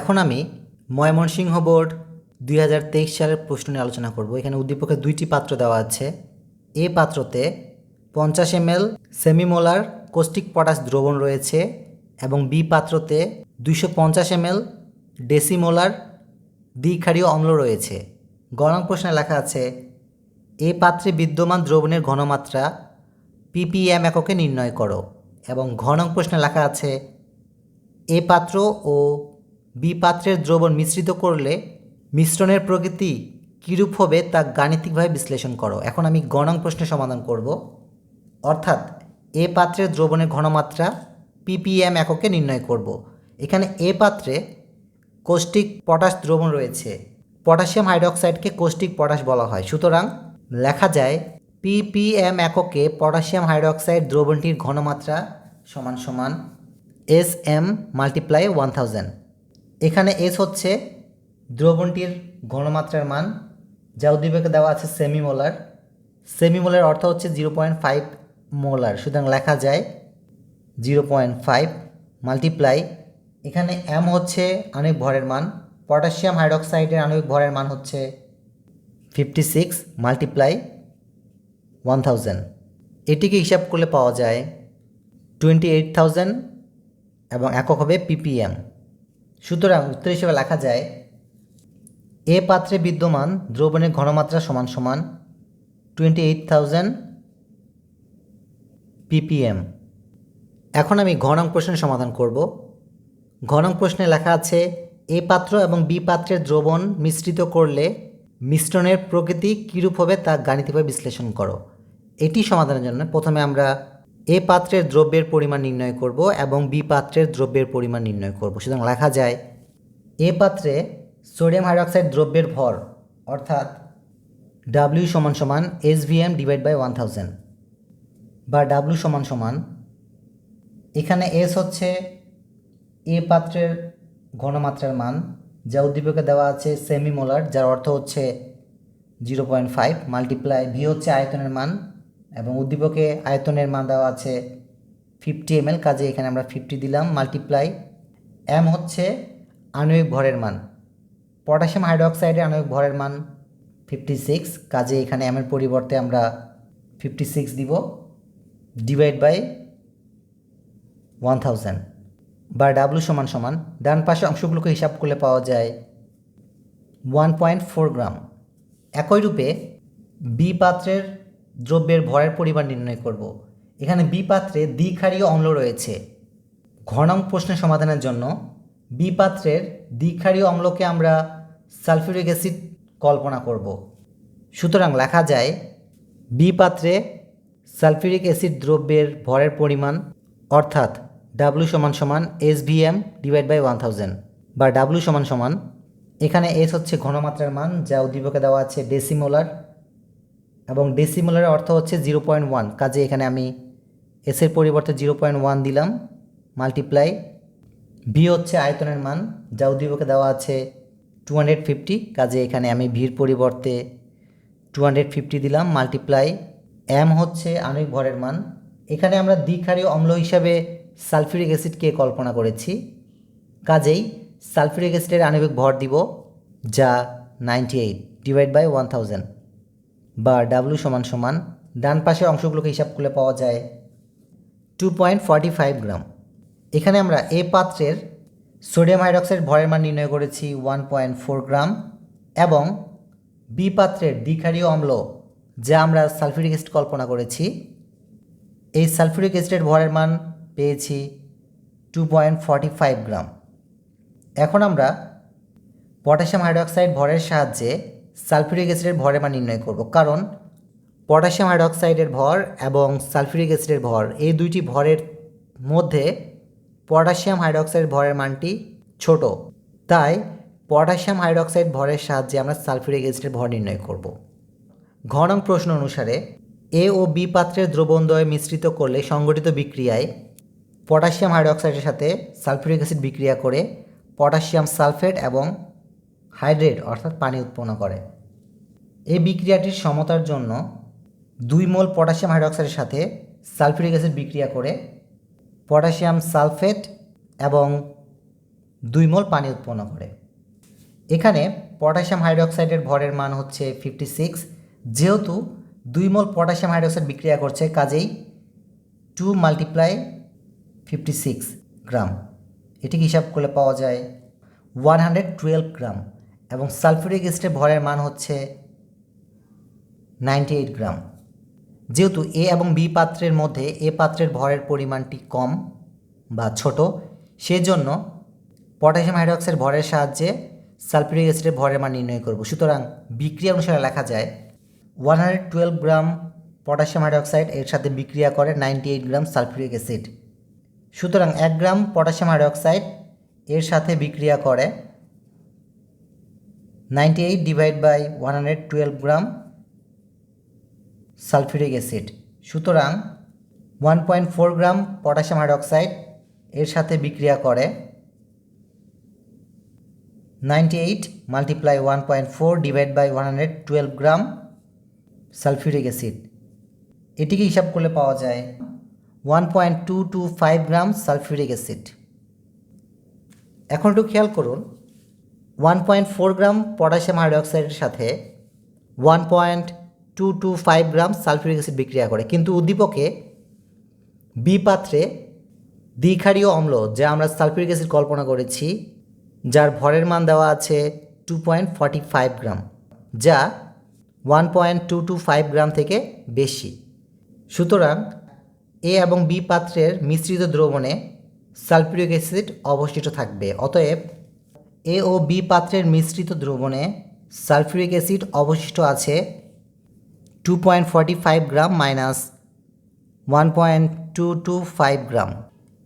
এখন আমি ময়মনসিংহ বোর্ড দুই হাজার তেইশ সালের প্রশ্ন নিয়ে আলোচনা করব। এখানে উদ্দীপকে দুইটি পাত্র দেওয়া আছে। এ পাত্রতে পঞ্চাশ M L semimolar caustic potash দ্রবণ রয়েছে এবং বি পাত্রতে দুইশো পঞ্চাশ এম এল ডেসিমোলার দ্বিক্ষারীয় অম্ল রয়েছে। গণং প্রশ্নে লেখা আছে, এ পাত্রে বিদ্যমান দ্রবণের ঘনমাত্রা পিপিএম এককে নির্ণয় করো। এবং ঘনং প্রশ্নে লেখা আছে, এ পাত্র ও বি পাত্রের দ্রবণ মিশ্রিত করলে মিশ্রণের প্রকৃতি কীরূপ হবে তা গাণিতিকভাবে বিশ্লেষণ করো। এখন আমি গণং প্রশ্নের সমাধান করব। অর্থাৎ এ পাত্রের দ্রবণের ঘনমাত্রা পিপিএম এককে নির্ণয় করব। এখানে এ পাত্রে কোষ্টিক পটাশ দ্রবণ রয়েছে। পটাশিয়াম হাইড্রক্সাইডকে কোষ্টিক পটাশ বলা হয়। সুতরাং লেখা যায় পিপিএম এককে পটাশিয়াম হাইড্রক্সাইড দ্রবণটির ঘনমাত্রা সমান সমান S M multiply one thousand. এখানে এস হচ্ছে দ্রবণটির ঘনমাত্রার মান, যা উদ্দীপকে দেওয়া আছে সেমিমোলার সেমিমোলার অর্থ হচ্ছে জিরো পয়েন্ট ফাইভ মোলার সুতরাং লেখা যায় জিরো পয়েন্ট ফাইভ মাল্টিপ্লাই এখানে এম হচ্ছে আণবিক ভরের মান পটাশিয়াম হাইড্রোক্সাইডের আণবিক ভরের মান হচ্ছে fifty six multiply one thousand এটিকে হিসাব করলে পাওয়া যায় টোয়েন্টি এইট থাউজেন্ড এবং একক হবে পিপিএম সুতরাং উত্তর হিসেবে লেখা যায়, এ পাত্রে বিদ্যমান দ্রবণের ঘনমাত্রা সমান সমান টোয়েন্টি এইট থাউজেন্ড পিপিএম এখন আমি ঘনং প্রশ্নের সমাধান করব। ঘনং প্রশ্নে লেখা আছে, এ পাত্র এবং বি পাত্রের দ্রবণ মিশ্রিত করলে মিশ্রণের প্রকৃতি কীরূপ হবে তা গাণিতিকভাবে বিশ্লেষণ করো? এটি সমাধানের জন্য প্রথমে আমরা এ পাত্রের দ্রব্যের পরিমাণ নির্ণয় করব এবং বি পাত্রের দ্রব্যের পরিমাণ নির্ণয় করব। সুতরাং লেখা যায়, এ পাত্রে সোডিয়াম হাইড্রক্সাইড দ্রব্যের ভর, অর্থাৎ ডাব্লিউ সমান সমান S VM divide by one thousand বা ডাব্লিউ সমান সমান, এখানে এস হচ্ছে এ পাত্রের ঘনমাত্রার মান, যা উদ্দীপকে দেওয়া আছে সেমি মোলার যার অর্থ হচ্ছে zero point five multiply V হচ্ছে আয়তনের মান এবং উদ্দীপকে আয়তনের মান দেওয়া আছে ফিফটি এম কাজে এখানে আমরা ফিফটি দিলাম মাল্টিপ্লাই এম হচ্ছে আণবিক ভরের মান। পটাশিয়াম হাইড্রোক্সাইডের আণবিক ভরের মান ফিফটি সিক্স কাজে এখানে এমের পরিবর্তে আমরা ফিফটি সিক্স দিব ডিভাইড বাই ওয়ান থাউজেন্ড বা ডাব্লু সমান সমান, ডান পাশে অংশগুলোকে হিসাব করলে পাওয়া যায় ওয়ান পয়েন্ট ফোর গ্রাম। একই রূপে বি পাত্রের দ্রব্যের ভরের পরিমাণ নির্ণয় করব। এখানে বি পাত্রে দ্বিক্ষারীয় অম্ল রয়েছে। ঘনং প্রশ্নের সমাধানের জন্য বি পাত্রের দ্বিক্ষারীয় অম্লকে আমরা সালফিউরিক অ্যাসিড কল্পনা করব। সুতরাং লেখা যায়, বি পাত্রে সালফিউরিক অ্যাসিড দ্রব্যের ভরের পরিমাণ, অর্থাৎ ডাব্লু সমান সমান S VM divide by one thousand বা ডাব্লু সমান সমান, এখানে এস হচ্ছে ঘনমাত্রার মান, যা উদ্দীপকে দেওয়া আছে ডেসিমোলার এবং ডেসিমোলারের অর্থ হচ্ছে জিরো পয়েন্ট ওয়ান কাজে এখানে আমি এসের পরিবর্তে জিরো পয়েন্ট ওয়ান দিলাম মাল্টিপ্লাই ভি হচ্ছে আয়তনের মান, যা উদ্দীপকে দেওয়া আছে টু হান্ড্রেড ফিফটি কাজে এখানে আমি ভির পরিবর্তে টু হান্ড্রেড ফিফটি দিলাম মাল্টিপ্লাই এম হচ্ছে আণবিক ভরের মান। এখানে আমরা দ্বিক্ষারীয় অম্ল হিসাবে সালফিউরিক অ্যাসিডকে কল্পনা করেছি, কাজেই সালফিউরিক অ্যাসিডের আণবিক ভর দিব যা ninety eight divide by one thousand বা ডাব্লু সমান সমান, ডান পাশের অংশগুলোকে হিসাব করলে পাওয়া যায় two point forty five gram. এখানে আমরা এ পাত্রের সোডিয়াম হাইড্রক্সাইড ভরের মান নির্ণয় করেছি ওয়ান পয়েন্ট ফোর গ্রাম এবং বি পাত্রের দ্বিক্ষারীয় অম্ল যা আমরা সালফিউরিক অ্যাসিড কল্পনা করেছি, এই সালফিউরিক অ্যাসিডের ভরের মান পেয়েছি two point forty five gram. এখন আমরা পটাশিয়াম হাইড্রক্সাইড ভরের সাহায্যে সালফিউরিক অ্যাসিডের ভরের মান নির্ণয় করব। কারণ পটাশিয়াম হাইড্রক্সাইডের ভর এবং সালফিউরিক অ্যাসিডের ভর, এই দুইটি ভরের মধ্যে পটাশিয়াম হাইড্রক্সাইড ভরের মানটি ছোট। তাই পটাশিয়াম হাইড্রক্সাইড ভরের সাহায্যে আমরা সালফিউরিক অ্যাসিডের ভর নির্ণয় করব। ঘনং প্রশ্ন অনুসারে এ ও বি পাত্রের দ্রবণদ্বয় মিশ্রিত করলে সংগঠিত বিক্রিয়ায় পটাশিয়াম হাইড্রক্সাইডের সাথে সালফিউরিক অ্যাসিড বিক্রিয়া করে পটাশিয়াম সালফেট এবং হাইড্রেট, অর্থাৎ পানি উৎপন্ন করে। এই বিক্রিয়াটির সমতার জন্য দুই মোল পটাশিয়াম হাইড্রক্সাইডের সাথে সালফিউরিক অ্যাসিড বিক্রিয়া করে পটাশিয়াম সালফেট এবং দুই মোল পানি উৎপন্ন করে। এখানে পটাশিয়াম হাইড্রক্সাইডের ভরের মান হচ্ছে ফিফটি সিক্স যেহেতু দুই মোল পটাশিয়াম হাইড্রক্সাইড বিক্রিয়া করছে কাজেই two multiply fifty six gram. এটিকে হিসাব করলে পাওয়া যায় ওয়ান হান্ড্রেড টুয়েলভ গ্রাম। এবং সালফিউরিক অ্যাসিডের ভরের মান হচ্ছে নাইনটি এইট গ্রাম। যেহেতু এ এবং বি পাত্রের মধ্যে এ পাত্রের ভরের পরিমাণটি কম বা ছোট, সেজন্য পটাশিয়াম হাইড্রোক্সাইড ভরের সাহায্যে সালফিউরিক অ্যাসিডের ভরের মান নির্ণয় করব। সুতরাং বিক্রিয়া অনুসারে লেখা যায় one hundred twelve gram potassium hydroxide এর সাথে বিক্রিয়া করে ninety eight gram sulphuric acid. সুতরাং এক গ্রাম পটাশিয়াম হাইড্রোক্সাইড এর সাথে বিক্রিয়া করে ninety eight divide by one hundred twelve gram sulphuric acid. সুতরাং one point four gram potassium hydroxide এর সাথে বিক্রিয়া করে ninety eight multiply one point four divide by one hundred twelve gram sulphuric acid. এটিকে হিসাব করলে পাওয়া যায় one point two two five gram sulphuric acid. এখন একটু খেয়াল করুন one point four gram potassium হাইড্রোক্সাইডের সাথে one point two two five gram sulphuric acid বিক্রিয়া করে। কিন্তু উদ্দীপকে বি পাত্রে দ্বিক্ষারীয় অম্ল, যা আমরা সালফিউরিক অ্যাসিড কল্পনা করেছি, যার ভরের মান দেওয়া আছে two point forty five gram যা one point two two five gram থেকে বেশি। সুতরাং এ এবং বি পাত্রের মিশ্রিত দ্রবণে সালফিউরিক অ্যাসিড অবশিষ্ট থাকবে, অতএব এ ও বি পাত্রের মিশ্রিত দ্রবণে সালফিউরিক অ্যাসিড অবশিষ্ট আছে two point forty five gram minus one point two two five gram.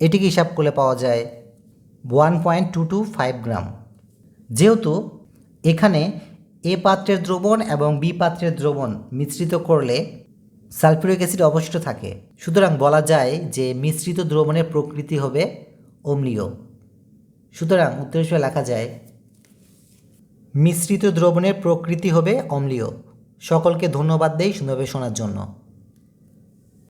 এটিকে হিসাব করলে পাওয়া যায় one point two two five gram. যেহেতু এখানে এ পাত্রের দ্রবণ এবং বি পাত্রের দ্রবণ মিশ্রিত করলে সালফিউরিক অ্যাসিড অবশিষ্ট থাকে। সুতরাং বলা যায় যে মিশ্রিত দ্রবণের প্রকৃতি হবে অম্লীয়। সুতরাং উত্তর হিসেবে লেখা যায়, মিশ্রিত দ্রবণের প্রকৃতি হবে অম্লীয়। সকলকে ধন্যবাদ দেই সুন্দরভাবে শোনার জন্য।